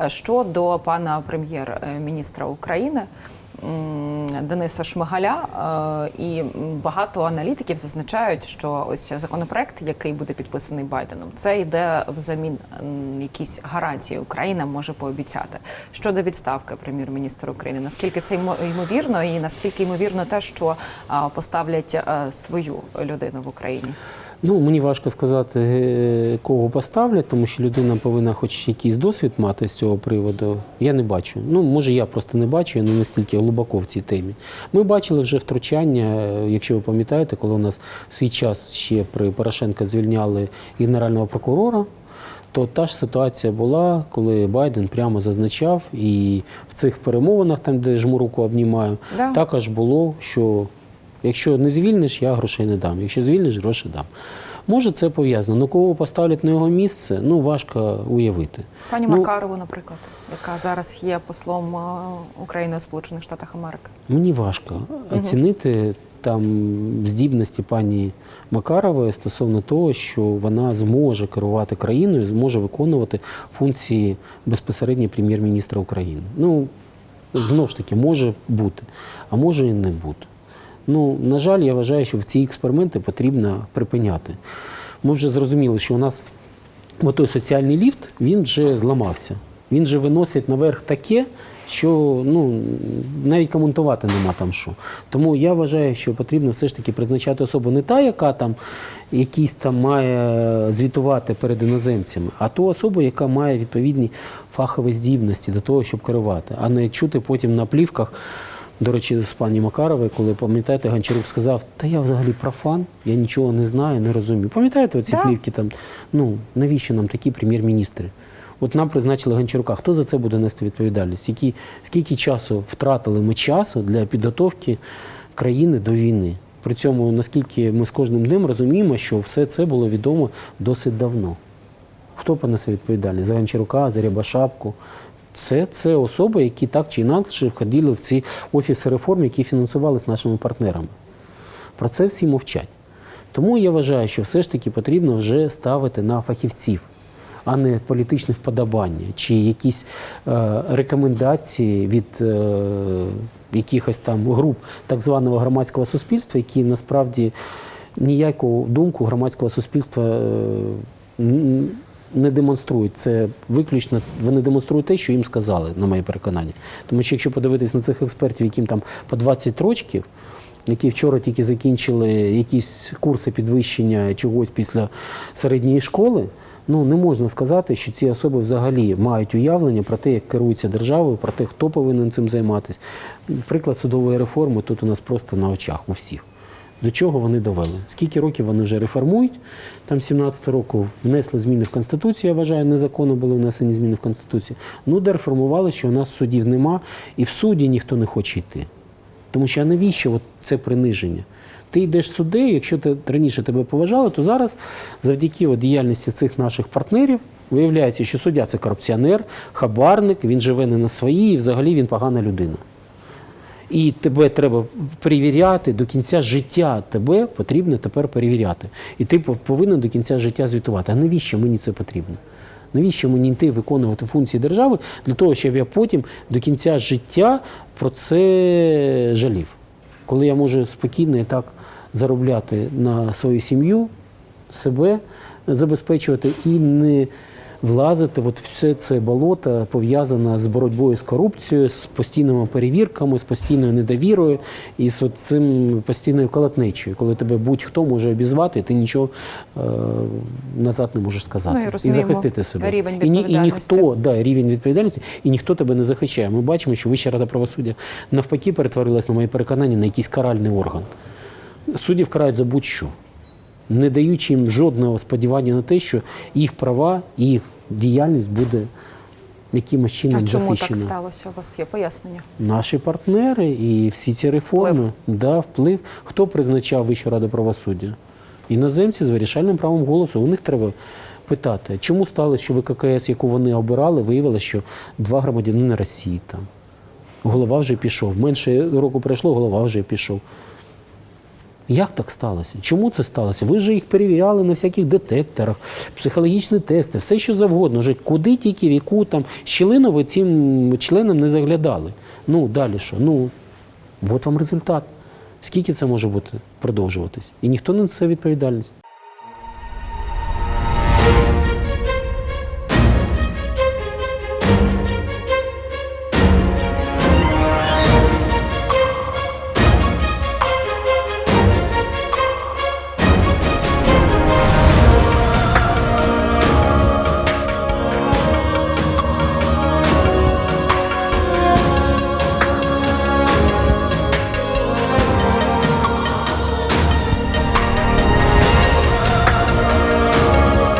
Е, Щодо пана прем'єр-міністра України. Дениса Шмигаля е, і багато аналітиків зазначають, що ось законопроект, який буде підписаний Байденом, це йде взамін якісь гарантії Україна може пообіцяти щодо відставки прем'єр-міністра України. Наскільки це ймо- ймовірно, і наскільки ймовірно те, що поставлять е, свою людину в Україні? Ну, мені важко сказати, е, кого поставлять, тому що людина повинна хоч якийсь досвід мати з цього приводу. Я не бачу. Ну, може, я просто не бачу, я не настільки глибоко в цій темі. Ми бачили вже втручання, е, якщо ви пам'ятаєте, коли у нас в свій час ще при Порошенка звільняли генерального прокурора. То та ж ситуація була, коли Байден прямо зазначав, і в цих перемовинах, там де жму руку обнімаю, Да. також було, що якщо не звільниш, я грошей не дам. Якщо звільниш, гроші дам. Може, це пов'язано. Ну кого поставлять на його місце, ну важко уявити. Пані Ну, Макарову, наприклад, яка зараз є послом е, України у Сполучених Штатах Америки. Мені важко оцінити там здібності пані Макарової стосовно того, що вона зможе керувати країною, зможе виконувати функції безпосередньо прем'єр-міністра України. Ну, знову ж таки, може бути, а може і не бути. Ну, на жаль, я вважаю, що ці експерименти потрібно припиняти. Ми вже зрозуміли, що у нас отой соціальний ліфт він вже зламався. Він же виносить наверх таке, що ну, навіть коментувати нема там що. Тому я вважаю, що потрібно все ж таки призначати особу не та, яка там якісь там має звітувати перед іноземцями, а ту особу, яка має відповідні фахові здібності до того, щоб керувати, а не чути потім на плівках. До речі, з пані Макаровою, коли пам'ятаєте, Гончарук сказав, та я взагалі профан, я нічого не знаю, не розумію. Пам'ятаєте оці Да. плівки там? Ну навіщо нам такі прем'єр-міністри? От нам призначили Гончарука. Хто за це буде нести відповідальність? Які, скільки часу втратили ми часу для підготовки країни до війни? При цьому, наскільки ми з кожним днем розуміємо, що все це було відомо досить давно. Хто понесе відповідальність? За Гончарука, за Рябошапку. Це, це особи, які так чи інакше входили в ці офіси реформ, які фінансувалися нашими партнерами. Про це всі мовчать. Тому я вважаю, що все ж таки потрібно вже ставити на фахівців, а не політичне вподобання чи якісь е, рекомендації від е, якихось там груп так званого громадського суспільства, які насправді ніяку думку громадського суспільства е, не демонструють. Це виключно вони демонструють те, що їм сказали, на моє переконання. Тому що якщо подивитись на цих експертів, яким там по 20 років, які вчора тільки закінчили якісь курси підвищення чогось після середньої школи, ну не можна сказати, що ці особи взагалі мають уявлення про те, як керується державою, про те, хто повинен цим займатися. Приклад судової реформи тут у нас просто на очах у всіх. До чого вони довели? Скільки років вони вже реформують? Там 17 року внесли зміни в Конституцію, я вважаю, незаконно були внесені зміни в Конституцію. Ну, де реформували, що у нас судів нема, і в суді ніхто не хоче йти. Тому що а навіщо от це приниження? Ти йдеш суддею, якщо ти раніше тебе поважали, то зараз завдяки от діяльності цих наших партнерів виявляється, що суддя це корупціонер, хабарник, він живе не на своїй, і взагалі він погана людина. І тебе треба перевіряти до кінця життя. Тебе потрібно тепер перевіряти. І ти пов- повинен до кінця життя звітувати. А навіщо мені це потрібно? Навіщо мені йти виконувати функції держави для того, щоб я потім до кінця життя про це жалів? Коли я можу спокійно і так заробляти на свою сім'ю, себе забезпечувати і не влазити от в все це болото пов'язане з боротьбою з корупцією, з постійними перевірками, з постійною недовірою і з цим постійною колотнечою, коли тебе будь-хто може обізвати, ти нічого е, назад не можеш сказати Ну, і захистити себе. рівень і, і ніхто да, рівень відповідальності, і ніхто тебе не захищає. Ми бачимо, що Вища рада правосуддя навпаки перетворилась, на моє переконання, на якийсь каральний орган. Суддів карають за будь-що, не даючи їм жодного сподівання на те, що їх права і їх діяльність буде якимось чином А чому так сталося? У вас є пояснення? Наші партнери і всі ці реформи, Вплив. Да, вплив. Хто призначав Вищу раду правосуддя? Іноземці з вирішальним правом голосу. У них треба питати, чому сталося, що ВККС, яку вони обирали, виявилося, що два громадянина Росії там. Голова вже пішов. Менше року пройшло, голова вже пішов. Як так сталося? Чому це сталося? Ви ж їх перевіряли на всяких детекторах, психологічні тести, все що завгодно. Вже куди тільки в яку там щілину ви цим членам не заглядали. Ну далі що? Ну от вам результат. Скільки це може бути продовжуватись? І ніхто не несе відповідальність.